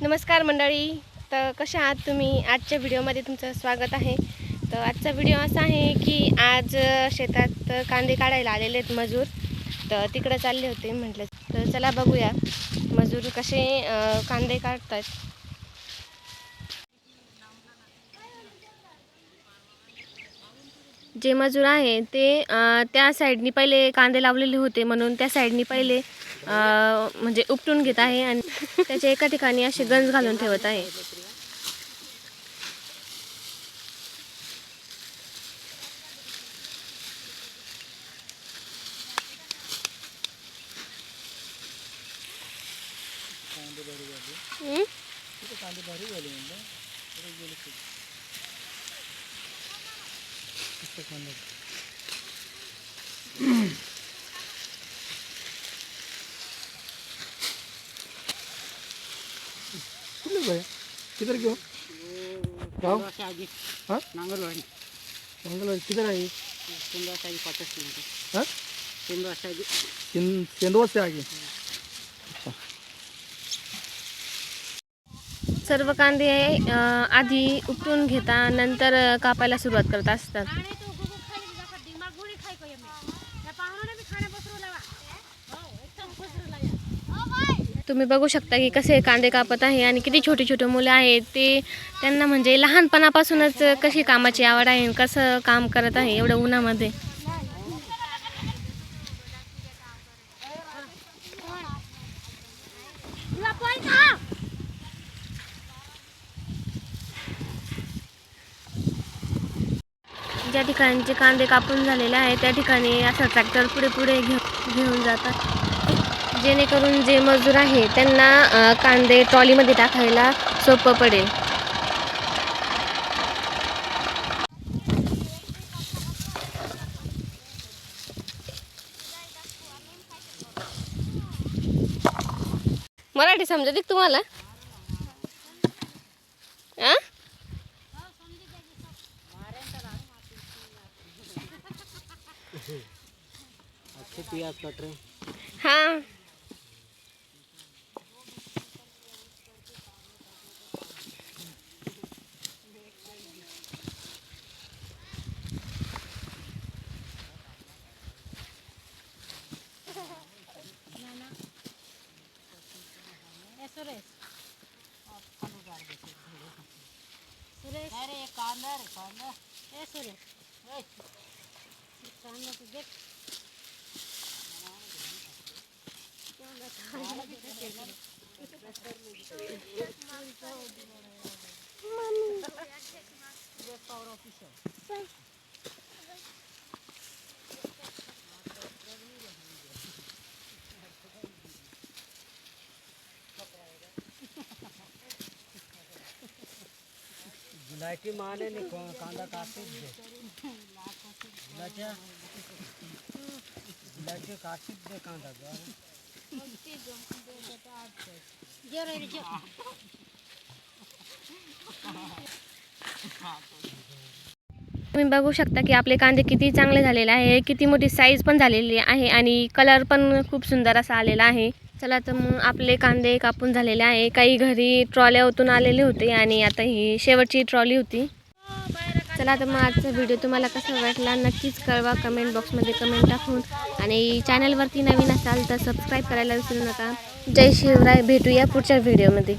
नमस्कार मंडळी. तर कशा आहात तुम्ही? आजच्या व्हिडिओमध्ये तुमचं स्वागत आहे. तर आजचा व्हिडिओ असा आहे की आज शेतात कांदे काढायला आलेले आहेत मजूर. तर तिकडं चालले होते म्हटलं तर चला बघूया मजूर कसे कांदे काढतात जे मजूर आहे ते त्या साईडनी पहिले कांदे लावलेले होते म्हणून त्या साईडनी पहिले म्हणजे उपटून घेत आहे आणि त्याच्या एका ठिकाणी असे गंज घालून ठेवत आहे. हं? किधर क्यों गाँव? हाँ? नांगलवाडी. मंगल किधर है ये सेंद्रा से आगे पचास किलोमीटर हाँ? सेंद्रा से आगे सिं- सेंदवा से आगे सर्व कांदे आधी उपटून घेता नंतर कापायला सुरुवात करत असतात. तुम्ही बघू शकता की कसे कांदे कापत आहे आणि किती छोटे छोटे मुलं आहेत. ते त्यांना म्हणजे लहानपणापासूनच कशी कामाची आवड आहे कसं काम करत आहे एवढं उन्हामध्ये. ज्या ठिकाणचे कांदे कापून झालेले आहे त्या ठिकाणी असं ट्रॅक्टर पुढे पुढे घेऊन जातात. जेणेकरून जे मजूर आहे त्यांना कांदे ट्रॉलीमध्ये टाकायला सोपं पडेल. मराठी समजते तुम्हाला? आ? अच्छे प्याज कट रहे हाँ अरे कांदा रे कांदा ए सुरेश ए कांदा तू देख गुलाटी माने नि कांदा काटे दे गुलाटी गुलाटी काटे दे कांदा तुम्ही बघू शकता की आपले कांदे किती चांगले झालेले आहे किती मोठी साईज पण झालेली आहे आणि कलर पण खूप सुंदर असा आलेला आहे. चला तर मग आपले कांदे कापून झालेले आहे. काही घरी ट्रॉल्या ओतून आलेले होते आणि आता ही शेवटची ट्रॉली होती. चला तर मग आजचा व्हिडिओ तुम्हाला कसा वाटला नक्कीच कळवा कमेंट बॉक्समध्ये कमेंट टाकून. आणि चॅनलवरती नवीन असाल तर सबस्क्राईब करायला विसरू नका. जय शिवराय भेटूया पुढच्या व्हिडिओमध्ये